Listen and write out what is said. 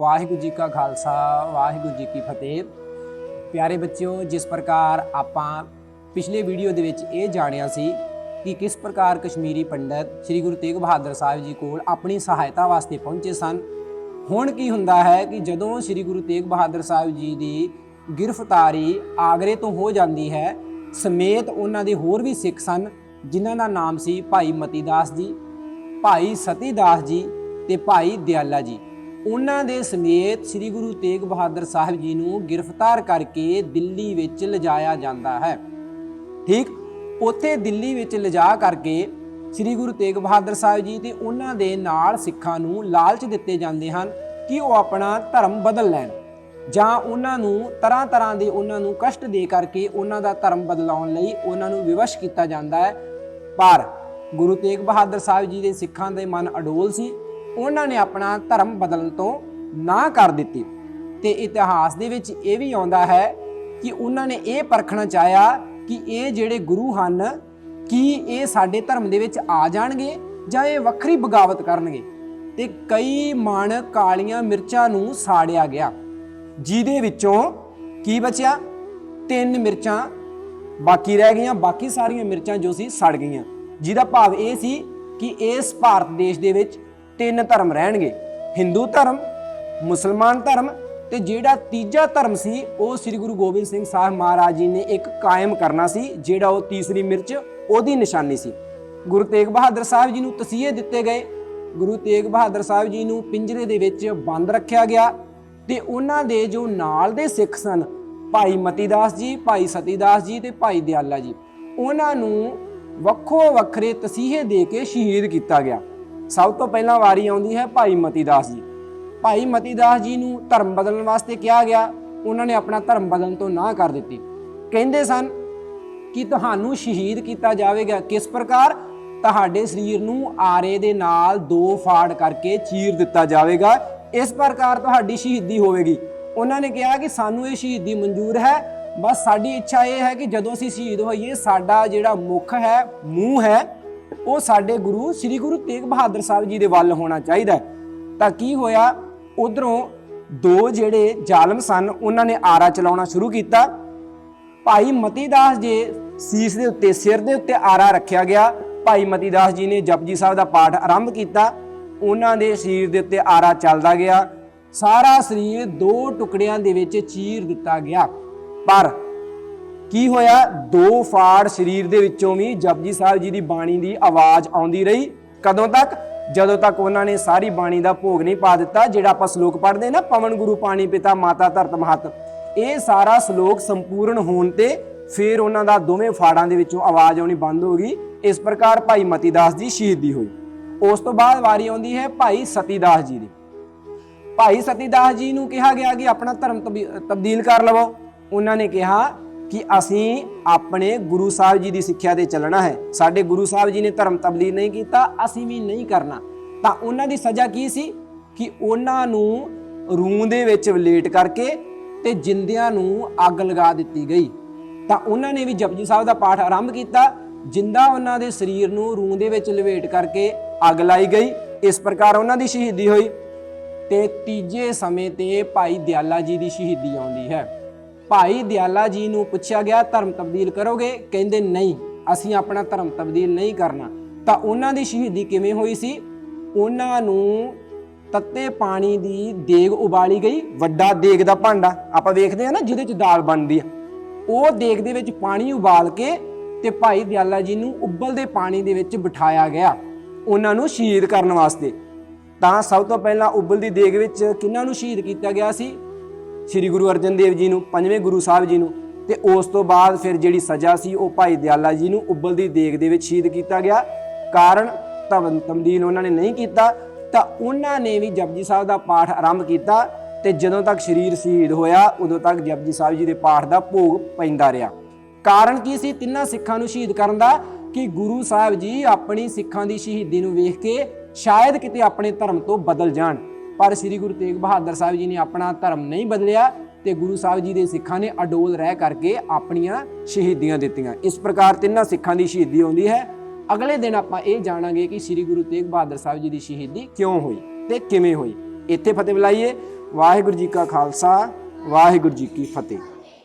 ਵਾਹਿਗੁਰੂ ਜੀ ਕਾ ਖਾਲਸਾ, ਵਾਹਿਗੁਰੂ ਜੀ ਕੀ ਫਤਿਹ। ਪਿਆਰੇ ਬੱਚਿਓ, ਜਿਸ ਪ੍ਰਕਾਰ ਆਪਾਂ ਪਿਛਲੇ ਵੀਡੀਓ ਦੇ ਵਿੱਚ ਇਹ ਜਾਣਿਆ ਸੀ ਕਿ ਕਿਸ ਪ੍ਰਕਾਰ ਕਸ਼ਮੀਰੀ ਪੰਡਤ ਸ੍ਰੀ ਗੁਰੂ ਤੇਗ ਬਹਾਦਰ ਸਾਹਿਬ ਜੀ ਕੋਲ ਆਪਣੀ ਸਹਾਇਤਾ ਵਾਸਤੇ ਪਹੁੰਚੇ ਸਨ। ਹੁਣ ਕੀ ਹੁੰਦਾ ਹੈ ਕਿ ਜਦੋਂ ਸ੍ਰੀ ਗੁਰੂ ਤੇਗ ਬਹਾਦਰ ਸਾਹਿਬ ਜੀ ਦੀ ਗ੍ਰਿਫਤਾਰੀ ਆਗਰੇ ਤੋਂ ਹੋ ਜਾਂਦੀ ਹੈ, ਸਮੇਤ ਉਹਨਾਂ ਦੇ ਹੋਰ ਵੀ ਸਿੱਖ ਸਨ, ਜਿਨ੍ਹਾਂ ਦਾ ਨਾਮ ਸੀ ਭਾਈ ਮਤੀ ਦਾਸ ਜੀ, ਭਾਈ ਸਤੀ ਦਾਸ ਜੀ ਤੇ ਭਾਈ ਦਿਆਲਾ ਜੀ। ਉਹਨਾਂ ਦੇ ਸਮੇਤ ਸ੍ਰੀ ਗੁਰੂ ਤੇਗ ਬਹਾਦਰ ਸਾਹਿਬ ਜੀ ਨੂੰ ਗ੍ਰਿਫਤਾਰ ਕਰਕੇ ਦਿੱਲੀ ਵਿੱਚ ਲਿਜਾਇਆ ਜਾਂਦਾ ਹੈ। ਠੀਕ ਉੱਥੇ ਦਿੱਲੀ ਵਿੱਚ ਲਿਜਾ ਕਰਕੇ ਸ੍ਰੀ ਗੁਰੂ ਤੇਗ ਬਹਾਦਰ ਸਾਹਿਬ ਜੀ ਤੇ ਉਹਨਾਂ ਦੇ ਨਾਲ ਸਿੱਖਾਂ ਨੂੰ ਲਾਲਚ ਦਿੱਤੇ ਜਾਂਦੇ ਹਨ ਕਿ ਉਹ ਆਪਣਾ ਧਰਮ ਬਦਲ ਲੈਣ ਜਾਂ ਉਹਨਾਂ ਨੂੰ ਤਰ੍ਹਾਂ ਤਰ੍ਹਾਂ ਦੇ ਉਹਨਾਂ ਨੂੰ ਕਸ਼ਟ ਦੇ ਕਰਕੇ ਉਹਨਾਂ ਦਾ ਧਰਮ ਬਦਲਾਉਣ ਲਈ ਉਹਨਾਂ ਨੂੰ ਵਿਵਸ਼ ਕੀਤਾ ਜਾਂਦਾ ਹੈ। ਪਰ ਗੁਰੂ ਤੇਗ ਬਹਾਦਰ ਸਾਹਿਬ ਜੀ ਦੇ ਸਿੱਖਾਂ ਦੇ ਮਨ ਅਡੋਲ ਸੀ। ਉਹਨਾਂ ਨੇ ਆਪਣਾ ਧਰਮ ਬਦਲਣ ਤੋਂ ਨਾ ਕਰ ਦਿੱਤੀ। ਤੇ ਇਤਿਹਾਸ ਦੇ ਵਿੱਚ ਇਹ ਵੀ ਆਉਂਦਾ ਹੈ ਕਿ ਉਹਨਾਂ ਨੇ ਇਹ ਪਰਖਣਾ ਚਾਹਿਆ ਕਿ ਇਹ ਜਿਹੜੇ ਗੁਰੂ ਹਨ, ਕੀ ਇਹ ਸਾਡੇ ਧਰਮ ਦੇ ਵਿੱਚ ਆ ਜਾਣਗੇ ਜਾਂ ਇਹ ਵੱਖਰੀ ਬਗਾਵਤ ਕਰਨਗੇ। ਤੇ ਕਈ ਮਣ ਕਾਲੀਆਂ ਮਿਰਚਾਂ ਨੂੰ ਸਾੜਿਆ ਗਿਆ, ਜਿਹਦੇ ਵਿੱਚੋਂ ਕੀ ਬਚਿਆ? ਤਿੰਨ ਮਿਰਚਾਂ ਬਾਕੀ ਰਹਿ ਗਈਆਂ, ਬਾਕੀ ਸਾਰੀਆਂ ਮਿਰਚਾਂ ਜੋ ਸੀ ਸੜ ਗਈਆਂ। ਜਿਹਦਾ ਭਾਵ ਇਹ ਸੀ ਕਿ ਇਸ ਭਾਰਤ ਦੇਸ਼ ਦੇ ਵਿੱਚ ਤਿੰਨ ਧਰਮ ਰਹਿਣਗੇ। ਹਿੰਦੂ ਧਰਮ, ਮੁਸਲਮਾਨ ਧਰਮ ਤੇ ਜਿਹੜਾ ਤੀਜਾ ਧਰਮ ਸੀ, ਉਹ ਸ੍ਰੀ ਗੁਰੂ ਗੋਬਿੰਦ ਸਿੰਘ ਸਾਹਿਬ ਮਹਾਰਾਜ ਜੀ ਨੇ ਇੱਕ ਕਾਇਮ ਕਰਨਾ ਸੀ, ਜਿਹੜਾ ਉਹ ਤੀਸਰੀ ਮਿਰਚ, ਉਹਦੀ ਨਿਸ਼ਾਨੀ ਸੀ। ਗੁਰੂ ਤੇਗ ਬਹਾਦਰ ਸਾਹਿਬ ਜੀ ਨੂੰ ਤਸੀਹੇ ਦਿੱਤੇ ਗਏ। ਗੁਰੂ ਤੇਗ ਬਹਾਦਰ ਸਾਹਿਬ ਜੀ ਨੂੰ ਪਿੰਜਰੇ ਦੇ ਵਿੱਚ ਬੰਦ ਰੱਖਿਆ ਗਿਆ ਤੇ ਉਹਨਾਂ ਦੇ ਜੋ ਨਾਲ ਦੇ ਸਿੱਖ ਸਨ, ਭਾਈ ਮਤੀਦਾਸ ਜੀ, ਭਾਈ ਸਤੀਦਾਸ ਜੀ ਤੇ ਭਾਈ ਦਿਆਲਾ ਜੀ, ਉਹਨਾਂ ਨੂੰ ਵੱਖੋ ਵੱਖਰੇ ਤਸੀਹੇ ਦੇ ਕੇ ਸ਼ਹੀਦ ਕੀਤਾ ਗਿਆ। ਸਭ ਤੋਂ ਪਹਿਲਾਂ ਵਾਰੀ ਆਉਂਦੀ ਹੈ ਭਾਈ ਮਤੀ ਦਾਸ ਜੀ। ਭਾਈ ਮਤੀ ਦਾਸ ਜੀ ਨੂੰ ਧਰਮ ਬਦਲਣ ਵਾਸਤੇ ਕਿਹਾ ਗਿਆ। ਉਹਨਾਂ ਨੇ ਆਪਣਾ ਧਰਮ ਬਦਲਣ ਤੋਂ ਨਾ ਕਰ ਦਿੱਤੀ। ਕਹਿੰਦੇ ਸਨ ਕਿ ਤੁਹਾਨੂੰ ਸ਼ਹੀਦ ਕੀਤਾ ਜਾਵੇਗਾ। ਕਿਸ ਪ੍ਰਕਾਰ? ਤੁਹਾਡੇ ਸਰੀਰ ਨੂੰ ਆਰੇ ਦੇ ਨਾਲ ਦੋ ਫਾੜ ਕਰਕੇ ਚੀਰ ਦਿੱਤਾ ਜਾਵੇਗਾ। ਇਸ ਪ੍ਰਕਾਰ ਤੁਹਾਡੀ ਸ਼ਹੀਦੀ ਹੋਵੇਗੀ। ਉਹਨਾਂ ਨੇ ਕਿਹਾ ਕਿ ਸਾਨੂੰ ਇਹ ਸ਼ਹੀਦੀ ਮਨਜ਼ੂਰ ਹੈ। ਬਸ ਸਾਡੀ ਇੱਛਾ ਇਹ ਹੈ ਕਿ ਜਦੋਂ ਅਸੀਂ ਸ਼ਹੀਦ ਹੋਈਏ, ਸਾਡਾ ਜਿਹੜਾ ਮੁਖ ਹੈ, ਮੂੰਹ ਹੈ ਉਹ ਸਾਡੇ ਗੁਰੂ, ਸ੍ਰੀ ਗੁਰੂ ਤੇਗ ਬਹਾਦਰ ਸਾਹਿਬ ਜੀ ਦੇ ਵੱਲ ਹੋਣਾ ਚਾਹੀਦਾ ਤਾਂ ਕੀ ਹੋਇਆ? ਉਧਰੋਂ ਦੋ ਜਿਹੜੇ ਜ਼ਾਲਮ ਸਨ, ਉਹਨਾਂ ਨੇ ਆਰਾ ਚਲਾਉਣਾ ਸ਼ੁਰੂ ਕੀਤਾ। ਭਾਈ ਮਤੀਦਾਸ ਜੀ ਸੀਸ ਦੇ ਉੱਤੇ, ਸਿਰ ਦੇ ਉੱਤੇ ਆਰਾ ਰੱਖਿਆ ਗਿਆ। ਭਾਈ ਮਤੀਦਾਸ ਜੀ ਨੇ ਜਪਜੀ ਸਾਹਿਬ ਦਾ ਪਾਠ ਆਰੰਭ ਕੀਤਾ। ਉਹਨਾਂ ਦੇ ਸਰੀਰ ਦੇ ਉੱਤੇ ਆਰਾ ਚੱਲਦਾ ਗਿਆ। ਸਾਰਾ ਸਰੀਰ ਦੋ ਟੁਕੜਿਆਂ ਦੇ ਵਿੱਚ ਚੀਰ ਦਿੱਤਾ ਗਿਆ। ਪਰ ਕੀ ਹੋਇਆ? ਦੋ ਫਾੜ ਸਰੀਰ ਦੇ ਵਿੱਚੋਂ ਵੀ ਜਪਜੀ ਸਾਹਿਬ ਜੀ ਦੀ ਬਾਣੀ ਦੀ ਆਵਾਜ਼ ਆਉਂਦੀ ਰਹੀ। ਕਦੋਂ ਤੱਕ? ਜਦੋਂ ਤੱਕ ਉਹਨਾਂ ਨੇ ਸਾਰੀ ਬਾਣੀ ਦਾ ਭੋਗ ਨਹੀਂ ਪਾ ਦਿੱਤਾ, ਜਿਹੜਾ ਆਪਾਂ ਸ਼ਲੋਕ ਪੜ੍ਹਦੇ ਨਾ, ਪਵਨ ਗੁਰੂ ਪਾਣੀ ਪਿਤਾ ਮਾਤਾ ਧਰਤ ਮਹਤ। ਇਹ ਸਾਰਾ ਸ਼ਲੋਕ ਸੰਪੂਰਨ ਹੋਣ ਤੇ ਫਿਰ ਉਹਨਾਂ ਦਾ ਦੋਵੇਂ ਫਾੜਾਂ ਦੇ ਵਿੱਚੋਂ ਆਵਾਜ਼ ਆਉਣੀ ਬੰਦ ਹੋ ਗਈ। ਇਸ ਪ੍ਰਕਾਰ ਭਾਈ ਮਤੀਦਾਸ ਜੀ ਸ਼ਹੀਦੀ ਹੋਈ। ਉਸ ਤੋਂ ਬਾਅਦ ਵਾਰੀ ਆਉਂਦੀ ਹੈ ਭਾਈ ਸਤੀਦਾਸ ਜੀ ਦੀ। ਭਾਈ ਸਤੀਦਾਸ ਜੀ ਨੂੰ ਕਿਹਾ ਗਿਆ ਕਿ ਆਪਣਾ ਧਰਮ ਤਬੀ- ਤਬਦੀਲ ਕਰ ਲਵੋ। ਉਹਨਾਂ ਨੇ ਕਿਹਾ ਕਿ ਅਸੀਂ ਆਪਣੇ ਗੁਰੂ ਸਾਹਿਬ ਜੀ ਦੀ ਸਿੱਖਿਆ ਤੇ ਚੱਲਣਾ ਹੈ। ਸਾਡੇ ਗੁਰੂ ਸਾਹਿਬ ਜੀ ਨੇ ਧਰਮ ਤਬਦੀਲ ਨਹੀਂ ਕੀਤਾ, ਅਸੀਂ ਵੀ ਨਹੀਂ ਕਰਨਾ। ਤਾਂ ਉਹਨਾਂ ਦੀ ਸਜ਼ਾ ਕੀ ਸੀ? ਕਿ ਉਹਨਾਂ ਨੂੰ ਰੂੰ ਦੇ ਵਿੱਚ ਵਲੇਟ ਕਰਕੇ ਤੇ ਜਿੰਦਿਆਂ ਨੂੰ ਅੱਗ ਲਗਾ ਦਿੱਤੀ ਗਈ। ਤਾਂ ਉਹਨਾਂ ਨੇ ਵੀ ਜਪਜੀ ਸਾਹਿਬ ਦਾ ਪਾਠ ਆਰੰਭ ਕੀਤਾ, ਜਿੰਦਾ ਉਹਨਾਂ ਦੇ ਸਰੀਰ ਨੂੰ ਰੂੰ ਦੇ ਵਿੱਚ ਲਵੇਟ ਕਰਕੇ ਅੱਗ ਲਾਈ ਗਈ। ਇਸ ਪ੍ਰਕਾਰ ਉਹਨਾਂ ਦੀ ਸ਼ਹੀਦੀ ਹੋਈ ਤੇ ਤੀਜੇ ਸਮੇਂ ਤੇ ਭਾਈ ਦਿਆਲਾ ਜੀ ਦੀ ਸ਼ਹੀਦੀ ਆਉਂਦੀ ਹੈ। ਭਾਈ ਦਿਆਲਾ ਜੀ ਨੂੰ ਪੁੱਛਿਆ ਗਿਆ, ਧਰਮ ਤਬਦੀਲ ਕਰੋਗੇ? ਕਹਿੰਦੇ, ਨਹੀਂ, ਅਸੀਂ ਆਪਣਾ ਧਰਮ ਤਬਦੀਲ ਨਹੀਂ ਕਰਨਾ। ਤਾਂ ਉਹਨਾਂ ਦੀ ਸ਼ਹੀਦੀ ਕਿਵੇਂ ਹੋਈ ਸੀ? ਉਹਨਾਂ ਨੂੰ ਤੱਤੇ ਪਾਣੀ ਦੀ ਦੇਗ ਉਬਾਲੀ ਗਈ, ਵੱਡਾ ਦੇਗ ਦਾ ਭਾਂਡਾ। ਆਪਾਂ ਵੇਖਦੇ ਆ ਨਾ, ਜਿਹਦੇ ਚ ਦਾਲ ਬਣਦੀ ਆ। ਉਹ ਦੇਗ ਦੇ ਵਿੱਚ ਪਾਣੀ ਉਬਾਲ ਕੇ ਤੇ ਭਾਈ ਦਿਆਲਾ ਜੀ ਨੂੰ ਉਬਲਦੇ ਪਾਣੀ ਦੇ ਵਿੱਚ ਬਿਠਾਇਆ ਗਿਆ, ਉਹਨਾਂ ਨੂੰ ਸ਼ਹੀਦ ਕਰਨ ਵਾਸਤੇ। ਤਾਂ ਸਭ ਤੋਂ ਪਹਿਲਾਂ ਉਬਲਦੀ ਦੇਗ ਵਿੱਚ ਕਿਹਨਾਂ ਨੂੰ ਸ਼ਹੀਦ ਕੀਤਾ ਗਿਆ ਸੀ? ਸ੍ਰੀ ਗੁਰੂ ਅਰਜਨ ਦੇਵ ਜੀ ਨੂੰ, ਪੰਜਵੇਂ ਗੁਰੂ ਸਾਹਿਬ ਜੀ ਨੂੰ ਤੇ ਉਸ ਤੋਂ ਬਾਅਦ ਫਿਰ ਜਿਹੜੀ ਸਜ਼ਾ ਸੀ ਉਹ ਭਾਈ ਦਿਆਲਾ ਜੀ ਨੂੰ ਉਬਲਦੀ ਦੇਗ ਦੇ ਵਿੱਚ ਸ਼ਹੀਦ ਕੀਤਾ ਗਿਆ। ਕਾਰਨ ਤਵਨ ਤਮਦੀਲ ਉਹਨਾਂ ਨੇ ਨਹੀਂ ਕੀਤਾ, ਤਾਂ ਉਹਨਾਂ ਨੇ ਵੀ ਜਪਜੀ ਸਾਹਿਬ ਦਾ ਪਾਠ ਆਰੰਭ ਕੀਤਾ ਤੇ ਜਦੋਂ ਤੱਕ ਸਰੀਰ ਸ਼ਹੀਦ ਹੋਇਆ, ਉਦੋਂ ਤੱਕ ਜਪਜੀ ਸਾਹਿਬ ਜੀ ਦੇ ਪਾਠ ਦਾ ਭੋਗ ਪੈਂਦਾ ਰਿਹਾ। ਕਾਰਨ ਕੀ ਸੀ? ਤਿੰਨਾਂ ਸਿੱਖਾਂ ਨੂੰ ਸ਼ਹੀਦ ਕਰਨ ਦਾ ਕਿ ਗੁਰੂ ਸਾਹਿਬ ਜੀ ਆਪਣੀ ਸਿੱਖਾਂ ਦੀ ਸ਼ਹੀਦੀ ਨੂੰ ਵੇਖ ਕੇ ਸ਼ਾਇਦ ਕਿਤੇ ਆਪਣੇ ਧਰਮ ਤੋਂ ਬਦਲ ਜਾਣ। ਪਰ ਸ੍ਰੀ ਗੁਰੂ ਤੇਗ ਬਹਾਦਰ ਸਾਹਿਬ ਜੀ ਨੇ ਆਪਣਾ ਧਰਮ ਨਹੀਂ ਬਦਲਿਆ ਤੇ ਗੁਰੂ ਸਾਹਿਬ ਜੀ ਦੇ ਸਿੱਖਾਂ ਨੇ ਅਡੋਲ ਰਹਿ ਕਰਕੇ ਆਪਣੀਆਂ ਸ਼ਹੀਦੀਆਂ ਦਿੱਤੀਆਂ। ਇਸ ਪ੍ਰਕਾਰ ਤਿੰਨਾਂ ਸਿੱਖਾਂ ਦੀ ਸ਼ਹੀਦੀ ਆਉਂਦੀ ਹੈ। ਅਗਲੇ ਦਿਨ ਆਪਾਂ ਇਹ ਜਾਣਾਂਗੇ ਕਿ ਸ੍ਰੀ ਗੁਰੂ ਤੇਗ ਬਹਾਦਰ ਸਾਹਿਬ ਜੀ ਦੀ ਸ਼ਹੀਦੀ ਕਿਉਂ ਹੋਈ ਤੇ ਕਿਵੇਂ ਹੋਈ। ਇੱਥੇ ਫਤਿਹ ਬੁਲਾਈਏ ਵਾਹਿਗੁਰੂ ਜੀ ਕਾ ਖਾਲਸਾ, ਵਾਹਿਗੁਰੂ ਜੀ ਕੀ ਫਤਿਹ।